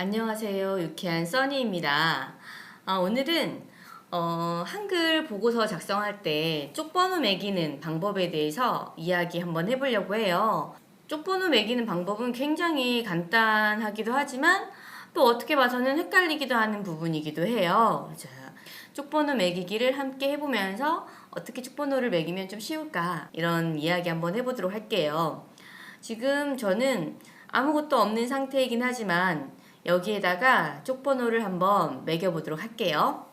안녕하세요. 유쾌한 써니입니다. 아, 오늘은 어, 한글 보고서 작성할 때 쪽번호 매기는 방법에 대해서 이야기 한번 해보려고 해요. 쪽번호 매기는 방법은 굉장히 간단하기도 하지만 또 어떻게 봐서는 헷갈리기도 하는 부분이기도 해요. 자, 쪽번호 매기기를 함께 해보면서 어떻게 쪽번호를 매기면 좀 쉬울까 이런 이야기 한번 해보도록 할게요. 지금 저는 아무것도 없는 상태이긴 하지만 여기에다가 쪽번호를 한번 매겨보도록 할게요.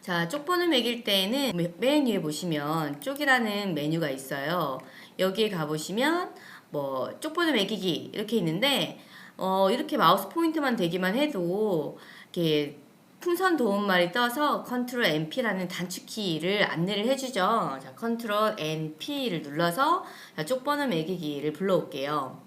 자, 쪽번호 매길 때에는 메- 맨 위에 보시면 쪽이라는 메뉴가 있어요. 여기에 가보시면 뭐 쪽번호 매기기 이렇게 있는데 어, 이렇게 마우스 포인트만 대기만 해도 이렇게 풍선 도움말이 떠서 컨트롤 NP라는 단축키를 안내를 해주죠. 자, 컨트롤 NP를 눌러서 자, 쪽번호 매기기를 불러올게요.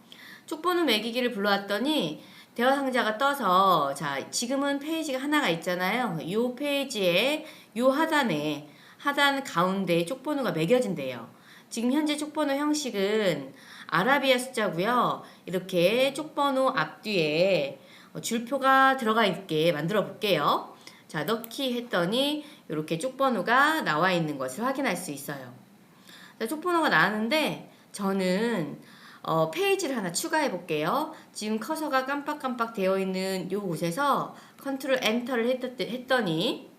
쪽번호 매기기를 불러왔더니 대화 상자가 떠서 자 지금은 페이지가 하나가 있잖아요. 이 페이지에 이 하단에 하단 가운데에 쪽번호가 매겨진대요. 지금 현재 쪽번호 형식은 아라비아 숫자고요. 이렇게 쪽번호 앞뒤에 어, 줄표가 들어가 있게 만들어 볼게요. 자 넣기 했더니 이렇게 쪽번호가 나와 있는 것을 확인할 수 있어요. 자, 쪽번호가 나왔는데 저는 어, 페이지를 하나 추가해 볼게요. 지금 커서가 깜빡깜빡 되어 있는 요 곳에서 컨트롤 엔터를 했, 했더니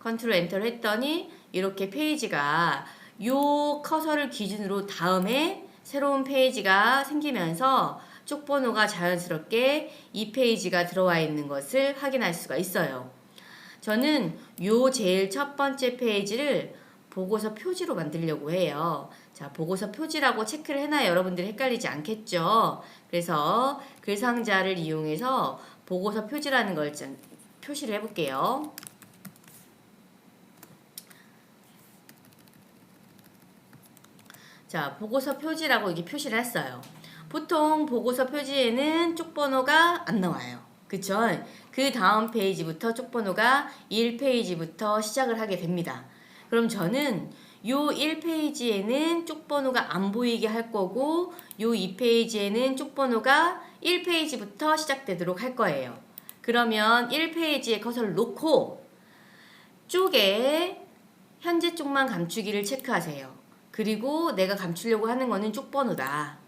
컨트롤 엔터를 했더니 이렇게 페이지가 요 커서를 기준으로 다음에 새로운 페이지가 생기면서 쪽 번호가 자연스럽게 이 페이지가 들어와 있는 것을 확인할 수가 있어요. 저는 요 제일 첫 번째 페이지를 보고서 표지로 만들려고 해요. 자, 보고서 표지라고 체크를 해놔야 여러분들이 헷갈리지 않겠죠? 그래서 글 상자를 이용해서 보고서 표지라는 걸좀 표시를 해볼게요. 자, 보고서 표지라고 이게 표시를 했어요. 보통 보고서 표지에는 쪽번호가 안 나와요. 그쵸? 그 다음 페이지부터 쪽번호가 1페이지부터 시작을 하게 됩니다. 그럼 저는 요 1페이지에는 쪽번호가 안 보이게 할 거고 요 2페이지에는 쪽번호가 1페이지부터 시작되도록 할 거예요. 그러면 1페이지에 커서를 놓고 쪽에 현재 쪽만 감추기를 체크하세요. 그리고 내가 감추려고 하는 거는 쪽번호다.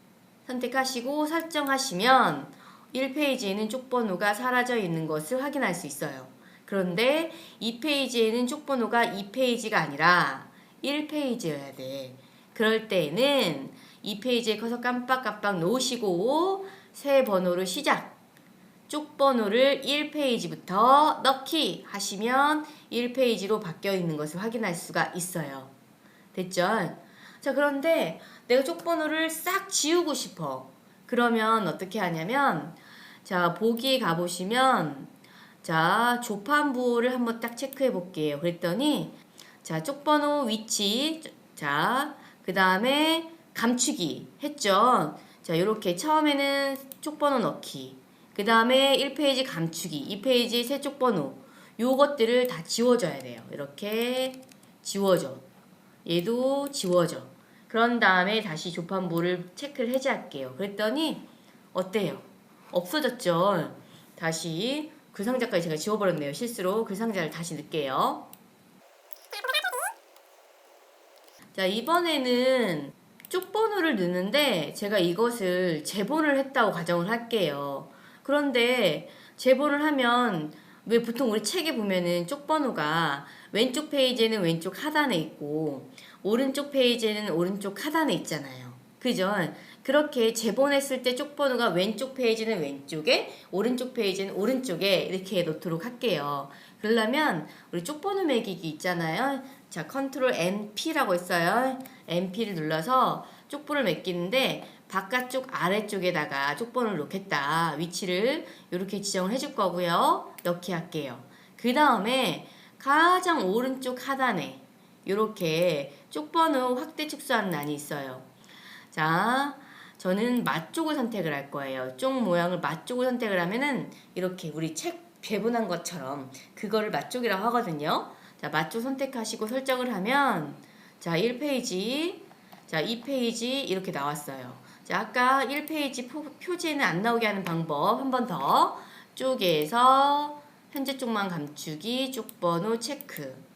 선택하시고 설정하시면 1페이지에는 쪽번호가 사라져 있는 것을 확인할 수 있어요. 그런데 2페이지에는 쪽번호가 2페이지가 아니라 1페이지여야 돼. 그럴 때에는 2페이지에 커서 깜빡깜빡 놓으시고 새 번호를 시작. 쪽번호를 1페이지부터 넣기 하시면 1페이지로 바뀌어 있는 것을 확인할 수가 있어요. 됐죠? 자, 그런데 내가 쪽번호를 싹 지우고 싶어. 그러면 어떻게 하냐면, 자, 보기에 가보시면, 자, 조판부를 한번 딱 체크해 볼게요. 그랬더니, 자, 쪽번호 위치, 자, 그 다음에 감추기 했죠. 자, 이렇게 처음에는 쪽번호 넣기, 그 다음에 1페이지 감추기, 2페이지 새 쪽번호, 요것들을 다 지워줘야 돼요. 이렇게 지워줘. 얘도 지워져. 그런 다음에 다시 조판부를 체크를 해제할게요. 그랬더니 어때요? 없어졌죠? 다시 그 상자까지 제가 지워버렸네요. 실수로 그 상자를 다시 넣을게요. 자, 이번에는 쪽번호를 넣는데 제가 이것을 재본을 했다고 가정을 할게요. 그런데 재본을 하면 왜 보통 우리 책에 보면은 쪽번호가 왼쪽 페이지에는 왼쪽 하단에 있고 오른쪽 페이지에는 오른쪽 하단에 있잖아요. 그죠? 그렇게 재본했을 때 쪽번호가 왼쪽 페이지는 왼쪽에 오른쪽 페이지는 오른쪽에 이렇게 놓도록 할게요. 그러려면 우리 쪽번호 매기기 있잖아요. 자, 컨트롤 NP라고 있어요. NP를 눌러서 쪽번호를 매기는데 바깥쪽 아래쪽에다가 쪽번호를 놓겠다. 위치를 이렇게 지정을 해줄 거고요. 넣기 할게요. 그 다음에 가장 오른쪽 하단에 이렇게 쪽번호 확대 축소하는 란이 있어요. 자, 저는 맛 쪽을 선택을 할 거예요. 쪽 모양을 맛 쪽을 선택을 하면은 이렇게 우리 책 배분한 것처럼 그거를 맛 쪽이라고 하거든요. 자, 맛 쪽 선택하시고 설정을 하면 자, 1페이지, 자, 2페이지 이렇게 나왔어요. 자, 아까 1페이지 표, 표지에는 안 나오게 하는 방법 한 번 더. 쪽에서 현재 쪽만 감추기 쪽 번호 체크.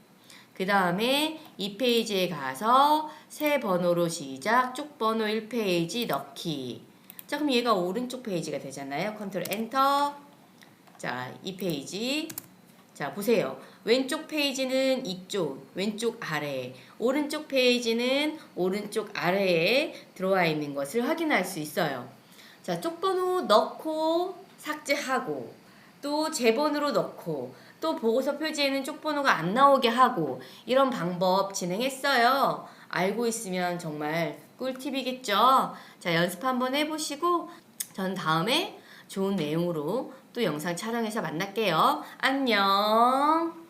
그 다음에 이 페이지에 가서 새 번호로 시작 쪽 번호 1페이지 넣기. 자 그럼 얘가 오른쪽 페이지가 되잖아요. 컨트롤 엔터. 자, 이 페이지. 자, 보세요. 왼쪽 페이지는 이쪽, 왼쪽 아래, 오른쪽 페이지는 오른쪽 아래에 들어와 있는 것을 확인할 수 있어요. 자, 쪽번호 넣고 삭제하고 또 제본으로 넣고 또 보고서 표지에는 쪽번호가 안 나오게 하고 이런 방법 진행했어요. 알고 있으면 정말 꿀팁이겠죠? 자, 연습 한번 해보시고 전 다음에 좋은 내용으로 또 영상 촬영해서 만날게요. 안녕!